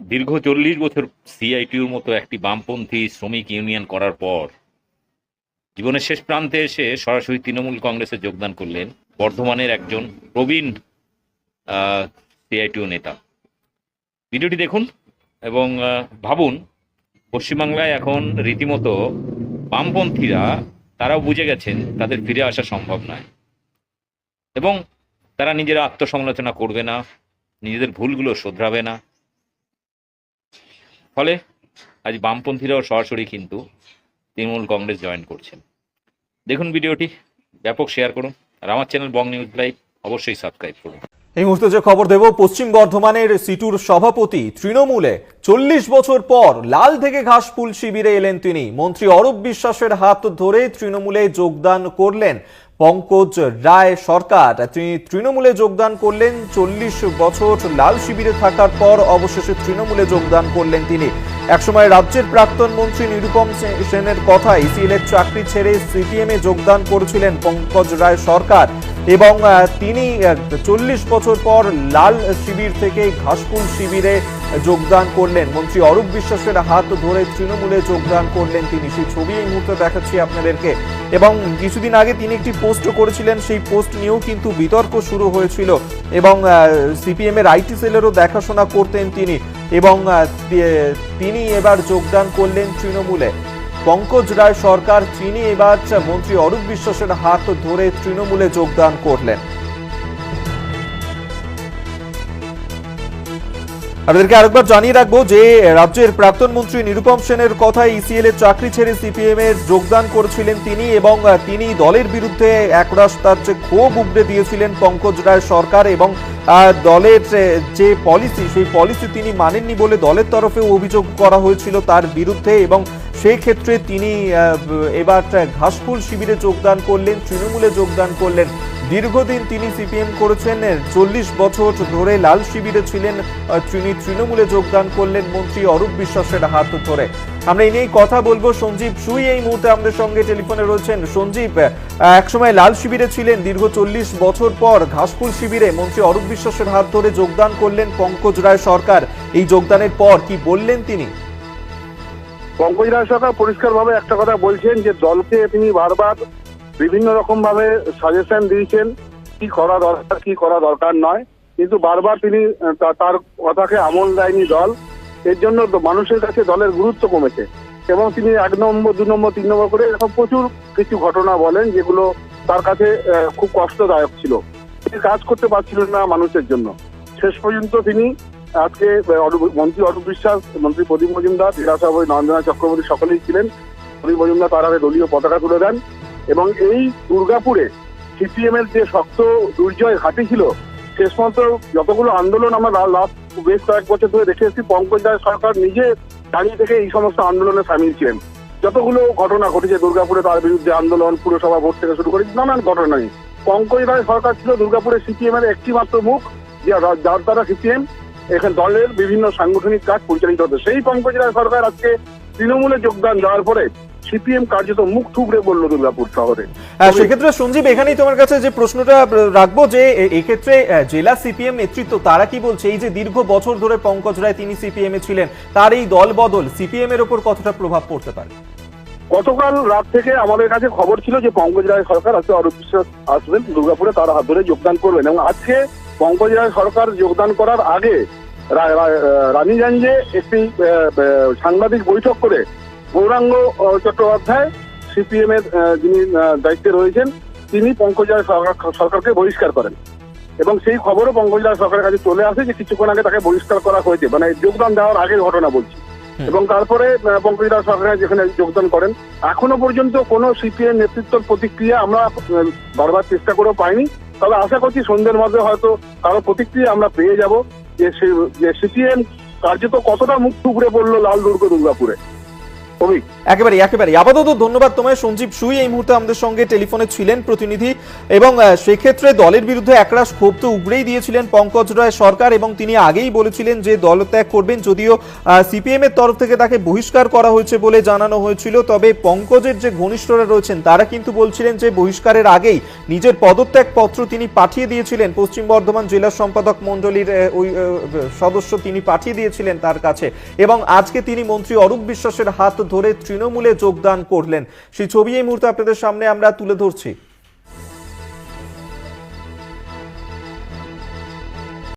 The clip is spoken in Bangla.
দীর্ঘ চল্লিশ বছর সিআইটিউর মতো একটি বামপন্থী শ্রমিক ইউনিয়ন করার পর জীবনের শেষ প্রান্তে এসে সরাসরি তৃণমূল কংগ্রেসে যোগদান করলেন বর্ধমানের একজন প্রবীণ সিআইটিউ নেতা। ভিডিওটি দেখুন এবং ভাবুন, পশ্চিমবাংলায় এখন রীতিমতো বামপন্থীরা, তারাও বুঝে গেছেন তাদের ফিরে আসা সম্ভব নয়। এবং তারা নিজেরা আত্মসমালোচনা করবে না, নিজেদের ভুলগুলো শোধরাবে না। ফলে আজ বামপন্থীরাও সরাসরি কিন্তু তৃণমূল কংগ্রেস জয়েন করছেন। দেখুন ভিডিওটি, ব্যাপক শেয়ার করুন আর আমার চ্যানেল বং নিউজ লাইভ অবশ্যই সাবস্ক্রাইব করুন। এই মুহূর্তে যে খবর দেব, পশ্চিম বর্ধমানের সিটুর সভাপতি তৃণমূলে চল্লিশ বছর পর লাল থেকে ঘাসফুল শিবিরে এলেন তিনি। মন্ত্রী অরূপ বিশ্বাসের হাত ধরে তৃণমূলে যোগদান করলেন পঙ্কজ রায় সরকার। তিনি তৃণমূলে যোগদান করলেন, চল্লিশ বছর লাল শিবিরে থাকার পর অবশেষে তৃণমূলে যোগদান করলেন তিনি। একসময় রাজ্যের প্রাক্তন মন্ত্রী নিরুপম সেনের কথায় সিএলের চাকরি ছেড়ে সিপিএমে যোগদান করেছিলেন পঙ্কজ রায় সরকার। এবং তিনি চল্লিশ বছর পর লাল শিবির থেকে ঘাসফুল শিবিরে যোগদান করলেন। মন্ত্রী অরূপ বিশ্বাসের হাত ধরে তৃণমূলে যোগদান করলেন তিনি। সেই ছবি এই মুহূর্তে দেখাচ্ছি আপনাদেরকে। এবং কিছুদিন আগে তিনি একটি পোস্ট করেছিলেন। সেই পোস্ট নিয়েও কিন্তু বিতর্ক শুরু হয়েছিল এবং সিপিএম এর আইটি সেলেরও দেখাশোনা করতেন তিনি। এবং তিনি এবার যোগদান করলেন তৃণমূলে। পঙ্কজ রায় সরকার তিনি এবার মন্ত্রী অরূপ বিশ্বাসের হাত ধরে তৃণমূলে যোগদান করলেন। আপনাদেরকে আরেকবার জানিয়ে রাখব যে, রাজ্যের প্রাক্তন মন্ত্রী নিরুপম সেনের কথায় ইসিএল এর চাকরি ছেড়ে সিপিএম এর যোগদান করেছিলেন তিনি এবং তিনি দলের বিরুদ্ধে একরাশ তার যে ক্ষোভ উগড়ে দিয়েছিলেন পঙ্কজ রায় সরকার এবং দলের যে পলিসি সেই পলিসি তিনি মানেননি বলে দলের তরফেও অভিযোগ করা হয়েছিল তার বিরুদ্ধে এবং সেই ক্ষেত্রে তিনি এবার ঘাসফুল শিবিরে যোগদান করলেন, তৃণমূলে যোগদান করলেন। দীর্ঘদিন তিনি সিপিএম করেছেন, চল্লিশ বছর ধরে লাল শিবিরে ছিলেন তিনি তৃণমূলে যোগদান করলেন মন্ত্রী অরূপ বিশ্বাসের হাত ধরে। আমরা এই নিয়েই কথা বলব। সঞ্জীব সুই এই মুহূর্তে আমাদের সঙ্গে টেলিফোনে রয়েছেন। সঞ্জীব একসময় লাল শিবিরে ছিলেন, দীর্ঘ চল্লিশ বছর পর ঘাসফুল শিবিরে মন্ত্রী অরূপ বিশ্বাসের হাত ধরে যোগদান করলেন পঙ্কজ রায় সরকার। এই যোগদানের পর কি বললেন তিনি? পঙ্কজ রায় সরকার পরিষ্কারভাবে একটা কথা বলছেন যে, দলকে তিনি বারবার বিভিন্ন রকম ভাবে সাজেশন দিয়েছেন, কি করা দরকার, কি করা দরকার নয়। কিন্তু বারবার তিনি তার কথাকে আমল দেয়নি দল। এর জন্য মানুষের কাছে দলের গুরুত্ব কমেছে। এবং তিনি এক নম্বর, দু নম্বর, তিন নম্বর করে এরকম প্রচুর কিছু ঘটনা বলেন, যেগুলো তার কাছে খুব কষ্টদায়ক ছিল। তিনি কাজ করতে পারছিলেন না মানুষের জন্য। শেষ পর্যন্ত তিনি আজকে মন্ত্রী অরূপ বিশ্বাস, মন্ত্রী প্রদীপ মজুমদার সভাপতি নরেন্দ্রনাথ চক্রবর্তী সকলেই ছিলেন। প্রদীপ মজুমদার তার হাতে দলীয় পতাকা তুলে দেন এবং এই দুর্গাপুরে সিপিএম এর যে শক্ত দুর্জয় ঘাঁটি ছিল, শেষ পর্যন্ত যতগুলো আন্দোলন আমরা লাস্ট বেশ কয়েক বছর ধরে দেখে এসেছি, পঙ্কজ রায় সরকার নিজে দাঁড়িয়ে থেকে এই সমস্ত আন্দোলনে সামিল ছিলেন। যতগুলো ঘটনা ঘটেছে দুর্গাপুরে তার বিরুদ্ধে আন্দোলন, পুরসভা ভোট থেকে শুরু করে নানান ঘটনা নিয়ে। পঙ্কজ রায় সরকার ছিল দুর্গাপুরে সিপিএম এর একটি মাত্র মুখ যার দ্বারা সিপিএম এখানে দলের বিভিন্ন সাংগঠনিক কাজ পরিচালিত হতো সেই পঙ্কজ রায় সরকার আজকে তৃণমূলে যোগদান দেওয়ার পরে সিপিএম কার্যত মুখ থুবড়ে বলল দুর্গাপুর শহরে। সেক্ষেত্রে সঞ্জীব এখানেই তোমার কাছে যে প্রশ্নটা রাখব যে এক্ষেত্রে জেলা সিপিএম নেতৃত্ব তারা কি বলছে? এই যে দীর্ঘ বছর ধরে পঙ্কজ রায় তিনি সিপিএম এ ছিলেন তার এই দল বদল সিপিএম এর উপর কতটা প্রভাব পড়তে পারে? গতকাল রাত থেকে আমাদের কাছে খবর ছিল যে পঙ্কজ রায় সরকার আজকে অরূপ বিশ্বাস আসবেন দুর্গাপুরে তার হাত ধরে যোগদান করবেন। এবং আজকে পঙ্কজ রায় সরকার যোগদান করার আগে রানীগঞ্জে একটি সাংবাদিক বৈঠক করে গৌরাঙ্গ চট্টোপাধ্যায় সিপিএম এর যিনি দায়িত্বে রয়েছেন তিনি পঙ্কজ রায় সরকার- সরকারকে বহিষ্কার করেন। এবং সেই খবরও পঙ্কজ রায় সরকারের কাছে চলে আসে যে কিছুক্ষণ আগে তাকে বহিষ্কার করা হয়েছে। মানে যোগদান দেওয়ার আগের ঘটনা বলছি। এবং তারপরে পঙ্কজ রায় সরকার যেখানে যোগদান করেন এখনও পর্যন্ত কোনো সিপিএম নেতৃত্বের প্রতিক্রিয়া আমরা বারবার চেষ্টা করেও পাইনি। তবে আশা করছি সন্ধ্যের মধ্যে হয়তো কারও প্রতিক্রিয়া আমরা পেয়ে যাব যে সিপিএম কার্যত কতটা মুখ টুকরে পড়ল লাল দুর্গ দুর্গাপুরে। একেবারে একেবারে আপাতত ধন্যবাদ তোমায়, সঞ্জীব সুই। এই মুহূর্তে আমাদের সঙ্গে টেলিফোনে ছিলেন প্রতিনিধি এবং সেক্ষেত্রে দলের বিরুদ্ধে একরাশ ক্ষোভ তো উগড়েই দিয়েছিলেন পঙ্কজ রায় সরকার এবং তিনি আগেই বলেছিলেন যে দলত্যাগ করবেন যদিও সিপিএম এর তরফ থেকে তাকে বহিষ্কার করা হয়েছে বলে জানানো হয়েছিল। তবে পঙ্কজের যে ঘনিষ্ঠরা রয়েছেন, তারা কিন্তু বলছিলেন যে বহিষ্কারের আগেই নিজের পদত্যাগ পত্র তিনি পাঠিয়ে দিয়েছিলেন। পশ্চিম বর্ধমান জেলা সম্পাদক মণ্ডলীর ওই সদস্য তিনি পাঠিয়ে দিয়েছিলেন তার কাছে। এবং আজকে তিনি মন্ত্রী অরূপ বিশ্বাসের হাত ধরে তৃণমূলে যোগদান করলেন। সেই ছবি এই মুহূর্তে আপনাদের সামনে আমরা তুলে ধরছি।